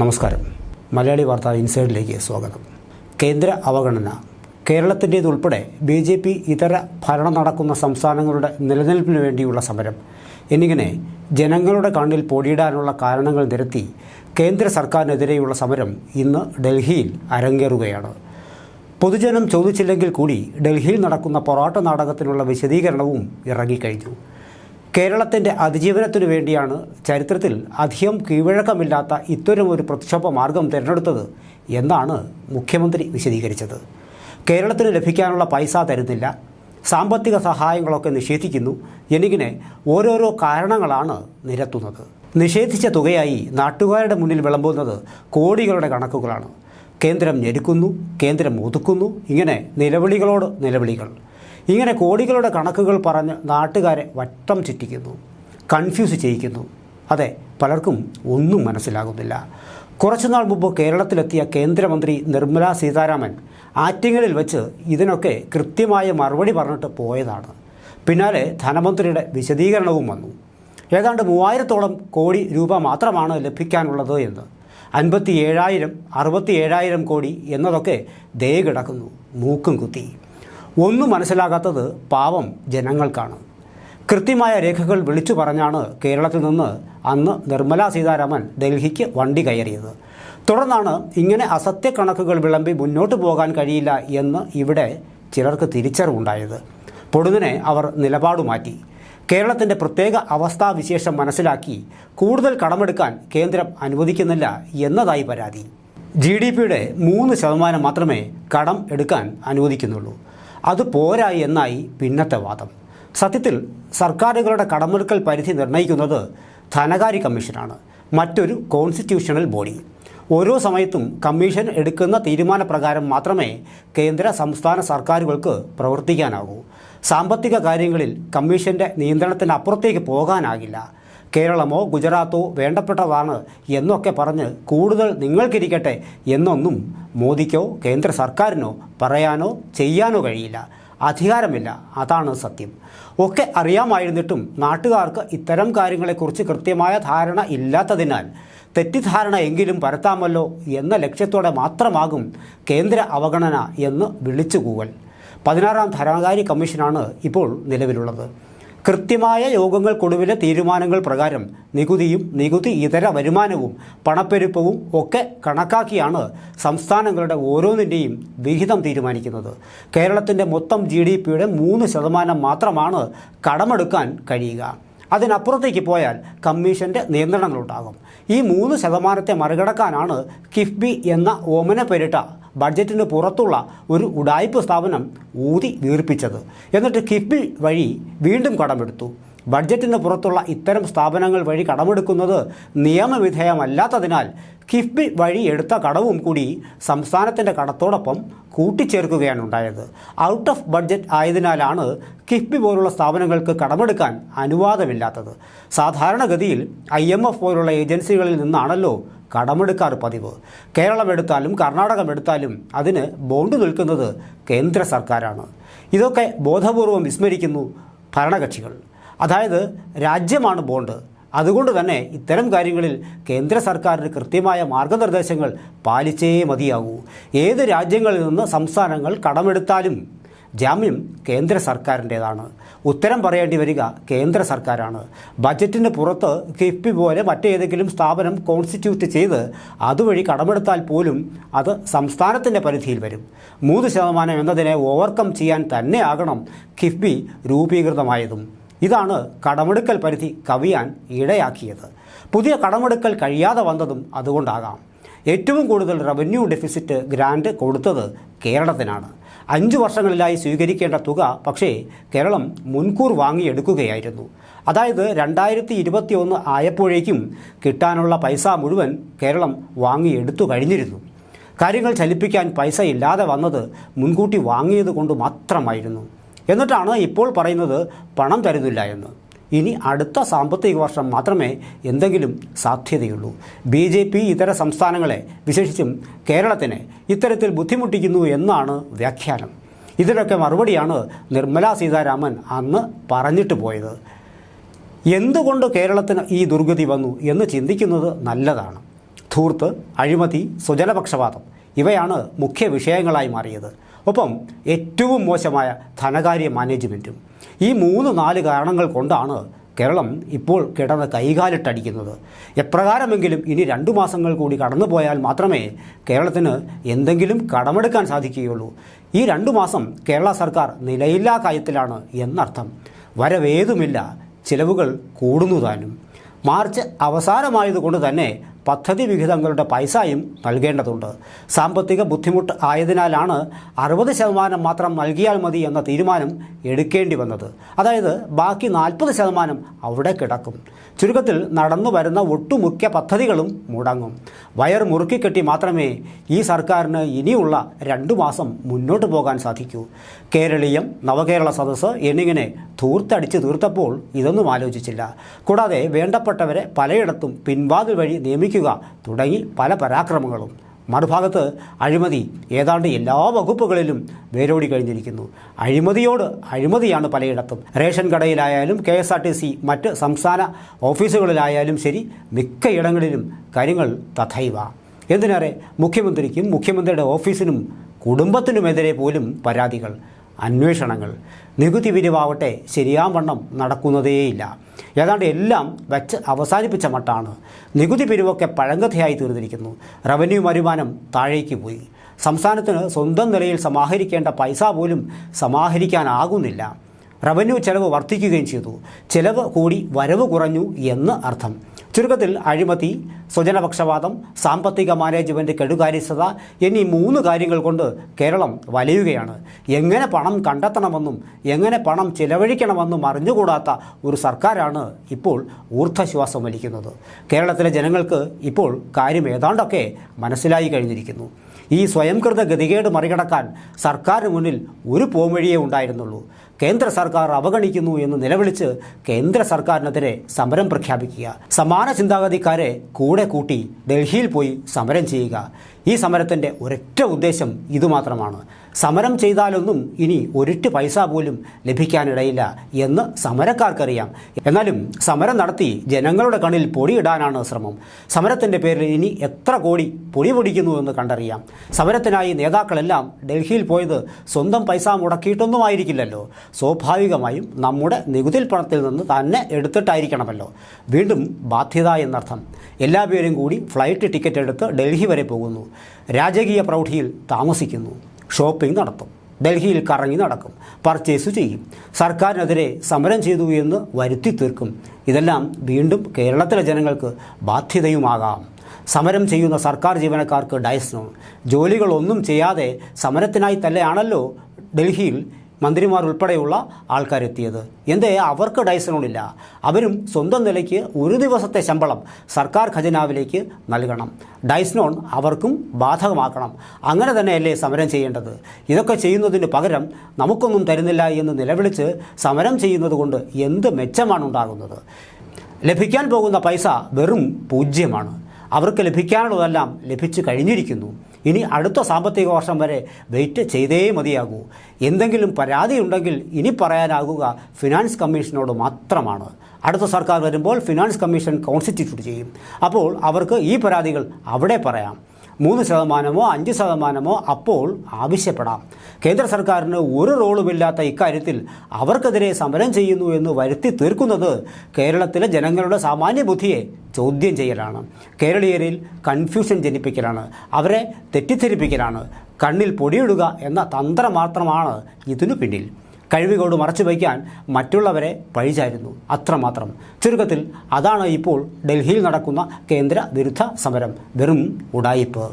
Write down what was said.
നമസ്കാരം. മലയാളി വാർത്ത ഇൻസൈഡിലേക്ക് സ്വാഗതം. കേന്ദ്ര അവഗണന. കേരളത്തിന്റേതുൾപ്പെടെ ബി ജെ പി ഇതര ഭരണം നടക്കുന്ന സംസ്ഥാനങ്ങളുടെ നിലനിൽപ്പിന് വേണ്ടിയുള്ള സമരം. എന്നിങ്ങനെ ജനങ്ങളുടെ കണ്ണിൽ പൊടിയിടാനുള്ള കാരണങ്ങൾ നിരത്തി കേന്ദ്ര സർക്കാരിനെതിരെയുള്ള സമരം ഇന്ന് ഡൽഹിയിൽ അരങ്ങേറുകയാണ്. പൊതുജനം ചോദിച്ചില്ലെങ്കിൽ കൂടി ഡൽഹിയിൽ നടക്കുന്ന പൊറാട്ട നാടകത്തിനുള്ള വിശദീകരണവും ഇറങ്ങിക്കഴിഞ്ഞു. കേരളത്തിന്റെ അതിജീവനത്തിനു വേണ്ടിയാണ് ചരിത്രത്തിൽ അധികം കീഴ്വഴക്കമില്ലാത്ത ഇത്തരമൊരു പ്രക്ഷോഭ മാർഗം തിരഞ്ഞെടുത്തത് എന്നാണ് മുഖ്യമന്ത്രി വിശദീകരിച്ചത്. കേരളത്തിന് ലഭിക്കാനുള്ള പൈസ തരുന്നില്ല. സാമ്പത്തിക സഹായങ്ങളൊക്കെ നിഷേധിക്കുന്നു. എന്നിങ്ങനെ ഓരോരോ കാരണങ്ങളാണ് നിരത്തുന്നത്. നിഷേധിച്ച തുകയായി നാട്ടുകാരുടെ മുന്നിൽ വിളമ്പുന്നത് കോടികളുടെ കണക്കുകളാണ്. കേന്ദ്രം ഞെരുക്കുന്നു കേന്ദ്രം ഒതുക്കുന്നു. ഇങ്ങനെ നിലവിളികളോട് നിലവിളികൾ. ഇങ്ങനെ കോടികളുടെ കണക്കുകൾ പറഞ്ഞ് നാട്ടുകാരെ വട്ടം ചുറ്റിക്കുന്നു കൺഫ്യൂസ് ചെയ്യിക്കുന്നു. അതെ പലർക്കും ഒന്നും മനസ്സിലാകുന്നില്ല. കുറച്ചുനാൾ മുമ്പ് കേരളത്തിലെത്തിയ കേന്ദ്രമന്ത്രി നിർമ്മല സീതാരാമൻ ആറ്റിങ്ങലിൽ വെച്ച് ഇതിനൊക്കെ കൃത്യമായ മറുപടി പറഞ്ഞിട്ട് പോയതാണ്. പിന്നാലെ ധനമന്ത്രിയുടെ വിശദീകരണവും വന്നു. ഏതാണ്ട് മൂവായിരത്തോളം കോടി രൂപ മാത്രമാണ് ലഭിക്കാനുള്ളത് എന്ന്. അൻപത്തി ഏഴായിരം അറുപത്തി ഏഴായിരം കോടി എന്നതൊക്കെ ദേ കിടക്കുന്നു മൂക്കും കുത്തി. ഒന്നും മനസ്സിലാകാത്തത് പാവം ജനങ്ങൾക്കാണ്. കൃത്യമായ രേഖകൾ വിളിച്ചു പറഞ്ഞാണ് കേരളത്തിൽ നിന്ന് അന്ന് നിർമ്മലാ സീതാരാമൻ ഡൽഹിക്ക് വണ്ടി കയറിയത്. തുടർന്നാണ് ഇങ്ങനെ അസത്യ കണക്കുകൾ വിളമ്പി മുന്നോട്ട് പോകാൻ കഴിയില്ല എന്ന് ഇവിടെ ചിലർക്ക് തിരിച്ചറിവുണ്ടായത്. പൊടുന്നനെ അവർ നിലപാട് മാറ്റി. കേരളത്തിന്റെ പ്രത്യേക അവസ്ഥാവിശേഷം മനസ്സിലാക്കി കൂടുതൽ കടമെടുക്കാൻ കേന്ദ്രം അനുവദിക്കുന്നില്ല എന്നതായി പരാതി. ജി ഡി പിയുടെ മൂന്ന് ശതമാനം മാത്രമേ കടം എടുക്കാൻ അനുവദിക്കുന്നുള്ളൂ. അത് പോരാ എന്നായി പിന്നത്തെ വാദം. സത്യത്തിൽ സർക്കാരുകളുടെ കടമെടുക്കൽ പരിധി നിർണയിക്കുന്നത് ധനകാര്യ കമ്മീഷനാണ് മറ്റൊരു കോൺസ്റ്റിറ്റ്യൂഷണൽ ബോഡി. ഓരോ സമയത്തും കമ്മീഷൻ എടുക്കുന്ന തീരുമാനപ്രകാരം മാത്രമേ കേന്ദ്ര സംസ്ഥാന സർക്കാരുകൾക്ക് പ്രവർത്തിക്കാനാകൂ. സാമ്പത്തിക കാര്യങ്ങളിൽ കമ്മീഷന്റെ നിയന്ത്രണത്തിനപ്പുറത്തേക്ക് പോകാനാകില്ല. കേരളമോ ഗുജറാത്തോ വേണ്ടപ്പെട്ടതാണ് എന്നൊക്കെ പറഞ്ഞ് കൂടുതൽ നിങ്ങൾക്കിരിക്കട്ടെ എന്നൊന്നും മോദിക്കോ കേന്ദ്ര സർക്കാരിനോ പറയാനോ ചെയ്യാനോ കഴിയില്ല. അധികാരമില്ല. അതാണ് സത്യം. ഒക്കെ അറിയാമായിരുന്നിട്ടും നാട്ടുകാർക്ക് ഇത്തരം കാര്യങ്ങളെക്കുറിച്ച് കൃത്യമായ ധാരണ ഇല്ലാത്തതിനാൽ തെറ്റിദ്ധാരണ എങ്കിലും പരത്താമല്ലോ എന്ന ലക്ഷ്യത്തോടെ മാത്രമാകും കേന്ദ്ര അവഗണന എന്ന് വിളിച്ചു കൂവൽ പതിനാറാം ധനകാര്യ കമ്മീഷനാണ് ഇപ്പോൾ നിലവിലുള്ളത്. കൃത്യമായ യോഗങ്ങൾക്കൊടുവിലെ തീരുമാനങ്ങൾ പ്രകാരം നികുതിയും നികുതി ഇതര വരുമാനവും പണപ്പെരുപ്പവും ഒക്കെ കണക്കാക്കിയാണ് സംസ്ഥാനങ്ങളുടെ ഓരോന്നിന്റെയും വിഹിതം തീരുമാനിക്കുന്നത്. കേരളത്തിന്റെ മൊത്തം ജി ഡി പിയുടെ മൂന്ന് ശതമാനം മാത്രമാണ് കടമെടുക്കാൻ കഴിയുക. അതിനപ്പുറത്തേക്ക് പോയാൽ കമ്മീഷന്റെ നിയന്ത്രണങ്ങളുണ്ടാകും. ഈ മൂന്ന് ശതമാനത്തെ മറികടക്കാനാണ് കിഫ്ബി എന്ന ഓമന പേരിട്ട ബഡ്ജറ്റിന് പുറത്തുള്ള ഒരു ഉടായ്പ സ്ഥാപനം ഊതി വീർപ്പിച്ചത്. എന്നിട്ട് കിഫ്ബി വഴി വീണ്ടും കടമെടുത്തു. ബഡ്ജറ്റിന് പുറത്തുള്ള ഇത്തരം സ്ഥാപനങ്ങൾ വഴി കടമെടുക്കുന്നത് നിയമവിധേയമല്ലാത്തതിനാൽ കിഫ്ബി വഴി എടുത്ത കടവും കൂടി സംസ്ഥാനത്തിന്റെ കടത്തോടൊപ്പം കൂട്ടിച്ചേർക്കുകയാണ് ഉണ്ടായത്. ഔട്ട് ഓഫ് ബഡ്ജറ്റ് ആയതിനാലാണ് കിഫ്ബി പോലുള്ള സ്ഥാപനങ്ങൾക്ക് കടമെടുക്കാൻ അനുവാദമില്ലാത്തത്. സാധാരണഗതിയിൽ ഐ എം എഫ് പോലുള്ള ഏജൻസികളിൽ നിന്നാണല്ലോ കടമെടുക്കാറ് പതിവ്. കേരളം എടുത്താലും കർണാടകം എടുത്താലും അതിന് ബോണ്ട് നിൽക്കുന്നത് കേന്ദ്ര സർക്കാരാണ്. ഇതൊക്കെ ബോധപൂർവം വിസ്മരിക്കുന്നു ഭരണകക്ഷികൾ. അതായത് രാജ്യമാണ് ബോണ്ട്. അതുകൊണ്ട് തന്നെ ഇത്തരം കാര്യങ്ങളിൽ കേന്ദ്ര സർക്കാരിന് കൃത്യമായ മാർഗനിർദ്ദേശങ്ങൾ പാലിച്ചേ മതിയാകൂ. ഏത് രാജ്യങ്ങളിൽ നിന്ന് സംസ്ഥാനങ്ങൾ കടമെടുത്താലും ജാമ്യം കേന്ദ്ര സർക്കാരിന്റേതാണ് ഉത്തരം പറയേണ്ടി വരിക കേന്ദ്ര സർക്കാരാണ്. ബജറ്റിന് പുറത്ത് കിഫ്ബി പോലെ മറ്റേതെങ്കിലും സ്ഥാപനം കോൺസ്റ്റിറ്റ്യൂട്ട് ചെയ്ത് അതുവഴി കടമെടുത്താൽ പോലും അത് സംസ്ഥാനത്തിന്റെ പരിധിയിൽ വരും. മൂന്ന് ശതമാനം എന്നതിനെ ഓവർകം ചെയ്യാൻ തന്നെയാകണം കിഫ്ബി രൂപീകൃതമായതും. ഇതാണ് കടമെടുക്കൽ പരിധി കവിയാൻ ഇടയാക്കിയത്. പുതിയ കടമെടുക്കൽ കഴിയാതെ വന്നതും അതുകൊണ്ടാകാം. ഏറ്റവും കൂടുതൽ റവന്യൂ ഡെഫിസിറ്റ് ഗ്രാൻഡ് കൊടുത്തത് കേരളത്തിനാണ്. അഞ്ച് വർഷങ്ങളിലായി സ്വീകരിക്കേണ്ട തുക പക്ഷേ കേരളം മുൻകൂർ വാങ്ങിയെടുക്കുകയായിരുന്നു. അതായത് രണ്ടായിരത്തി ഇരുപത്തി ഒന്ന് ആയപ്പോഴേക്കും കിട്ടാനുള്ള പൈസ മുഴുവൻ കേരളം വാങ്ങിയെടുത്തു കഴിഞ്ഞിരുന്നു. കാര്യങ്ങൾ ചലിപ്പിക്കാൻ പൈസ ഇല്ലാതെ വന്നത് മുൻകൂട്ടി വാങ്ങിയത് കൊണ്ട് മാത്രമായിരുന്നു. എന്നിട്ടാണ് ഇപ്പോൾ പറയുന്നത് പണം തരുന്നില്ല എന്ന്. ഇനി അടുത്ത സാമ്പത്തിക വർഷം മാത്രമേ എന്തെങ്കിലും സാധ്യതയുള്ളൂ. ബി ജെ പി ഇതര സംസ്ഥാനങ്ങളെ വിശേഷിച്ചും കേരളത്തിനെ ഇത്തരത്തിൽ ബുദ്ധിമുട്ടിക്കുന്നു എന്നാണ് വ്യാഖ്യാനം. ഇതിനൊക്കെ മറുപടിയാണ് നിർമ്മലാ സീതാരാമൻ അന്ന് പറഞ്ഞിട്ട് പോയത്. എന്തുകൊണ്ട് കേരളത്തിന് ഈ ദുർഗതി വന്നു എന്ന് ചിന്തിക്കുന്നത് നല്ലതാണ്. ധൂർത്ത് അഴിമതി സ്വജനപക്ഷപാതം ഇവയാണ് മുഖ്യ വിഷയങ്ങളായി മാറിയത്. ഒപ്പം ഏറ്റവും മോശമായ ധനകാര്യ മാനേജ്മെന്റും ഈ മൂന്ന് നാല് കാരണങ്ങൾ കൊണ്ടാണ് കേരളം ഇപ്പോൾ കിടന്ന് കൈകാലിട്ടടിക്കുന്നത്. എപ്രകാരമെങ്കിലും ഇനി രണ്ടു മാസങ്ങൾ കൂടി കടന്നു പോയാൽ മാത്രമേ കേരളത്തിന് എന്തെങ്കിലും കടമെടുക്കാൻ സാധിക്കുകയുള്ളൂ. ഈ രണ്ടു മാസം കേരള സർക്കാർ നിലയില്ലാ കാര്യത്തിലാണ് എന്നർത്ഥം. വരവേതുമില്ല. ചിലവുകൾ കൂടുന്നു താനും. മാർച്ച് അവസാനമായതുകൊണ്ട് തന്നെ പദ്ധതി വിഹിതങ്ങളുടെ പൈസയും നൽകേണ്ടതുണ്ട്. സാമ്പത്തിക ബുദ്ധിമുട്ട് ആയതിനാലാണ് അറുപത് ശതമാനം മാത്രം നൽകിയാൽ മതി എന്ന തീരുമാനം എടുക്കേണ്ടി വന്നത്. അതായത് ബാക്കി നാൽപ്പത് ശതമാനം അവിടെ കിടക്കും. ചുരുക്കത്തിൽ നടന്നു വരുന്ന ഒട്ടുമുഖ്യ പദ്ധതികളും മുടങ്ങും. വയർ മുറുക്കിക്കെട്ടി മാത്രമേ ഈ സർക്കാരിന് ഇനിയുള്ള രണ്ടു മാസം മുന്നോട്ട് പോകാൻ സാധിക്കൂ. കേരളീയം നവകേരള സദസ്സ് എന്നിങ്ങനെ ധൂർത്തടിച്ച് തീർത്തപ്പോൾ ഇതൊന്നും ആലോചിച്ചില്ല. കൂടാതെ വേണ്ടപ്പെട്ടവരെ പലയിടത്തും പിൻവാതിൽ വഴി നിയമിക്കുക തുടങ്ങി പല പരാക്രമങ്ങളും. മറുഭാഗത്ത് അഴിമതി ഏതാണ്ട് എല്ലാ വകുപ്പുകളിലും വേരോടി കഴിഞ്ഞിരിക്കുന്നു. അഴിമതിയോട് അഴിമതിയാണ് പലയിടത്തും. Ration കടയിലായാലും K S R T C മറ്റ് സംസ്ഥാന ഓഫീസുകളിലായാലും ശരി മിക്കയിടങ്ങളിലും കാര്യങ്ങൾ തഥൈവ. എന്തിനേറെ? മുഖ്യമന്ത്രിക്കും മുഖ്യമന്ത്രിയുടെ ഓഫീസിനും കുടുംബത്തിനുമെതിരെ പോലും പരാതികൾ. അന്വേഷണങ്ങൾ. നികുതി പിരിവാവട്ടെ ശരിയാവണ്ണം നടക്കുന്നതേയില്ല. ഏതാണ്ട് എല്ലാം വെച്ച് അവസാനിപ്പിച്ച മട്ടാണ്. നികുതി പിരിവൊക്കെ പഴങ്കഥയായി തീർന്നിരിക്കുന്നു. റവന്യൂ വരുമാനം താഴേക്ക് പോയി. സംസ്ഥാനത്തിന് സ്വന്തം നിലയിൽ സമാഹരിക്കേണ്ട പൈസ പോലും സമാഹരിക്കാനാകുന്നില്ല. റവന്യൂ ചെലവ് വർദ്ധിക്കുകയും ചെയ്തു. ചെലവ് കൂടി വരവ് കുറഞ്ഞു എന്ന് അർത്ഥം. ചുരുക്കത്തിൽ അഴിമതി സ്വജനപക്ഷപാതം സാമ്പത്തിക മാനേജ്മെന്റ് കെടുകാര്യസ്ഥത എന്നീ മൂന്ന് കാര്യങ്ങൾ കൊണ്ട് കേരളം വലയുകയാണ്. എങ്ങനെ പണം കണ്ടെത്തണമെന്നും എങ്ങനെ പണം ചിലവഴിക്കണമെന്നും അറിഞ്ഞുകൂടാത്ത ഒരു സർക്കാരാണ് ഇപ്പോൾ ഊർദ്ധശ്വാസം വലിക്കുന്നത്. കേരളത്തിലെ ജനങ്ങൾക്ക് ഇപ്പോൾ കാര്യം ഏതാണ്ടൊക്കെ മനസ്സിലായി കഴിഞ്ഞിരിക്കുന്നു. ഈ സ്വയംകൃത ഗതികേട് മറികടക്കാൻ സർക്കാരിന് മുന്നിൽ ഒരു പോംവഴിയേ ഉണ്ടായിരുന്നുള്ളൂ. കേന്ദ്ര സർക്കാർ അവഗണിക്കുന്നു എന്ന് നിലവിളിച്ച് കേന്ദ്ര സർക്കാരിനെതിരെ സമരം പ്രഖ്യാപിക്കുക. സമാന ചിന്താഗതിക്കാരെ കൂടെ കൂട്ടി ഡൽഹിയിൽ പോയി സമരം ചെയ്യുക. ഈ സമരത്തിന്റെ ഒരൊറ്റ ഉദ്ദേശം ഇതുമാത്രമാണ്. സമരം ചെയ്താലൊന്നും ഇനി ഒരിട്ട് പൈസ പോലും ലഭിക്കാനിടയില്ല എന്ന് സമരക്കാർക്കറിയാം. എന്നാലും സമരം നടത്തി ജനങ്ങളുടെ കണ്ണിൽ പൊടിയിടാനാണ് ശ്രമം. സമരത്തിന്റെ പേരിൽ ഇനി എത്ര കോടി പൊടി പൊടിക്കുന്നു എന്ന് കണ്ടറിയാം. സമരത്തിനായി നേതാക്കളെല്ലാം ഡൽഹിയിൽ പോയത് സ്വന്തം പൈസ മുടക്കിയിട്ടൊന്നും ആയിരിക്കില്ലല്ലോ സ്വാഭാവികമായും നമ്മുടെ നികുതിൽ പണത്തിൽ നിന്ന് തന്നെ എടുത്തിട്ടായിരിക്കണമല്ലോ. വീണ്ടും ബാധ്യത എന്നർത്ഥം. എല്ലാ പേരും കൂടി ഫ്ലൈറ്റ് ടിക്കറ്റ് എടുത്ത് ഡൽഹി വരെ പോകുന്നു. രാജകീയ പ്രൗഢിയിൽ താമസിക്കുന്നു. ഷോപ്പിംഗ് നടത്തും. ഡൽഹിയിൽ കറങ്ങി നടക്കും. പർച്ചേസ് ചെയ്യും. സർക്കാരിനെതിരെ സമരം ചെയ്തു എന്ന് വരുത്തി തീർക്കും. ഇതെല്ലാം വീണ്ടും കേരളത്തിലെ ജനങ്ങൾക്ക് ബാധ്യതയുമാകാം. സമരം ചെയ്യുന്ന സർക്കാർ ജീവനക്കാർക്ക് ഡയസ്നോൺ ജോലികളൊന്നും ചെയ്യാതെ സമരത്തിനായി തന്നെയാണല്ലോ ഡൽഹിയിൽ മന്ത്രിമാർ ഉൾപ്പെടെയുള്ള ആൾക്കാരെത്തിയത്. എന്തേ അവർക്ക് ഡൈസണോണില്ല അവരും സ്വന്തം നിലയ്ക്ക് ഒരു ദിവസത്തെ ശമ്പളം സർക്കാർ ഖജനാവിലേക്ക് നൽകണം. ഡൈസ്നോൺ അവർക്കും ബാധകമാക്കണം. അങ്ങനെ തന്നെയല്ലേ സമരം ചെയ്യേണ്ടത്. ഇതൊക്കെ ചെയ്യുന്നതിന് പകരം നമുക്കൊന്നും തരുന്നില്ല എന്ന് നിലവിളിച്ച് സമരം ചെയ്യുന്നത് കൊണ്ട് എന്ത് മെച്ചമാണ് ഉണ്ടാകുന്നത്? ലഭിക്കാൻ പോകുന്ന പൈസ വെറും പൂജ്യമാണ്. അവർക്ക് ലഭിക്കാനുള്ളതെല്ലാം ലഭിച്ചു കഴിഞ്ഞിരിക്കുന്നു. ഇനി അടുത്ത സാമ്പത്തിക വർഷം വരെ വെയിറ്റ് ചെയ്തേ മതിയാകൂ. എന്തെങ്കിലും പരാതി ഉണ്ടെങ്കിൽ ഇനി പറയാനാകുക ഫിനാൻസ് കമ്മീഷനോട് മാത്രമാണ്. അടുത്ത സർക്കാർ വരുമ്പോൾ ഫിനാൻസ് കമ്മീഷൻ കോൺസ്റ്റിറ്റ്യൂട്ട് ചെയ്യും. അപ്പോൾ അവർക്ക് ഈ പരാതികൾ അവിടെ പറയാം. മൂന്ന് ശതമാനമോ അഞ്ച് ശതമാനമോ അപ്പോൾ ആവശ്യപ്പെടാം. കേന്ദ്ര സർക്കാരിന് ഒരു റോളുമില്ലാത്ത ഇക്കാര്യത്തിൽ അവർക്കെതിരെ സമരം ചെയ്യുന്നു എന്ന് വരുത്തി തീർക്കുന്നത് കേരളത്തിലെ ജനങ്ങളുടെ സാമാന്യ ബുദ്ധിയെ ചോദ്യം ചെയ്യലാണ്. കേരളീയരിൽ കൺഫ്യൂഷൻ ജനിപ്പിക്കലാണ്. അവരെ തെറ്റിദ്ധരിപ്പിക്കലാണ്. കണ്ണിൽ പൊടിയിടുക എന്ന തന്ത്രം മാത്രമാണ് ഇതിനു പിന്നിൽ. കഴിവുകോട് മറച്ചു വയ്ക്കാൻ മറ്റുള്ളവരെ പഴിചായിരുന്നു അത്രമാത്രം. ചുരുക്കത്തിൽ അതാണ് ഇപ്പോൾ ഡൽഹിയിൽ നടക്കുന്ന കേന്ദ്ര വിരുദ്ധ സമരം. വെറും ഉടായിപ്പ്.